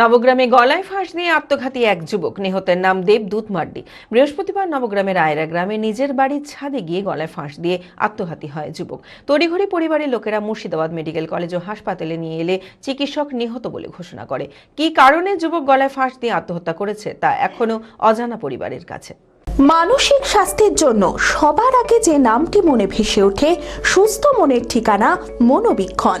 নবগ্রামে গলায় ফাঁস দিয়ে আত্মঘাতী এক যুবক। নিহতের নাম দেবদূত মার্ডি বৃহস্পতিবার নবগ্রামের আয়রা গ্রামে নিজের বাড়ির ছাদে গিয়ে গলায় ফাঁস দিয়ে আত্মঘাতী হয় যুবক। তড়িঘড়ি পরিবারের লোকেরা মুর্শিদাবাদ মেডিকেল কলেজ ও হাসপাতালে নিয়ে এলে চিকিৎসক নিহত বলে ঘোষণা করে। কি কারণে যুবক গলায় ফাঁস দিয়ে আত্মহত্যা করেছে তা এখনও অজানা পরিবারের কাছে। মানসিক স্বাস্থ্যের জন্য সবার আগে যে নামটি মনে ভেসে ওঠে, সুস্থ মনের ঠিকানা মনোবীক্ষণ।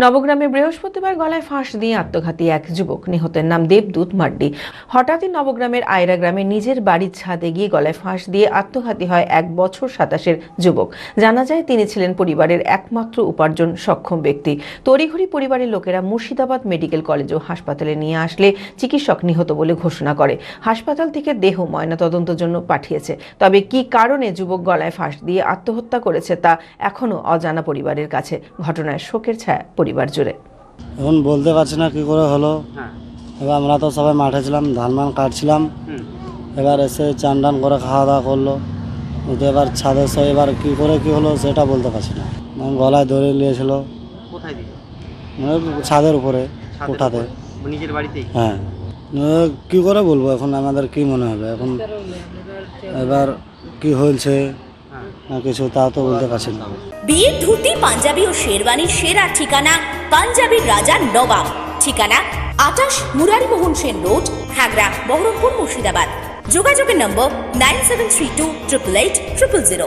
নবগ্রামে বৃহস্পতিবার গলায় ফাঁস দিয়ে আত্মঘাতী এক যুবক। নিহতের নাম দেবদূত মার্ডি হঠাৎই নবগ্রামের আয়রা গ্রামে নিজের বাড়ির ছাদে গিয়ে গলায় ফাঁস দিয়ে আত্মঘাতী হয় এক বছর সাতাশের যুবক। জানা যায়, তিনি ছিলেন পরিবারের একমাত্র উপার্জন সক্ষম ব্যক্তি। তড়িঘড়ি পরিবারের লোকেরা মুর্শিদাবাদ মেডিকেল কলেজ ও হাসপাতালে নিয়ে আসলে চিকিৎসক নিহত বলে ঘোষণা করে। হাসপাতাল থেকে দেহ ময়নাতদন্তের জন্য পাঠিয়েছে। তবে কি কারণে যুবক গলায় ফাঁস দিয়ে আত্মহত্যা করেছে তা এখনও অজানা পরিবারের কাছে। ঘটনায় শোকের ছায়া। পরিবার জুড়ে। এখন বলতে পারছি না কী করে হলো। এবার আমরা তো সবাই মাঠে ছিলাম ধান মান কাটছিলাম এবার এসে চান টান করে খাওয়া দাওয়া করল। ওতে এবার ছাদে সে এবার কী করে কী হলো সেটা বলতে পারছি না। মানে গলায় ধরে নিয়েছিল মানে ছাদের উপরে? নিজের বাড়িতেই? হ্যাঁ। এবার কী করে বলব এখন আমাদের কি মনে হবে? এখন এবার কি হয়েছে? হ্যাঁ কিছু তা তো বলতে পারছেন না। বিয়ের ধুতি, পাঞ্জাবি ও শেরওয়ানির সেরা ঠিকানা পাঞ্জাবির রাজা নবাব। ঠিকানা আটাশ মুরারিমোহন সেন রোড, হাগড়া, বহরমপুর মুর্শিদাবাদ। যোগাযোগের number nine seven three two triple eight triple zero.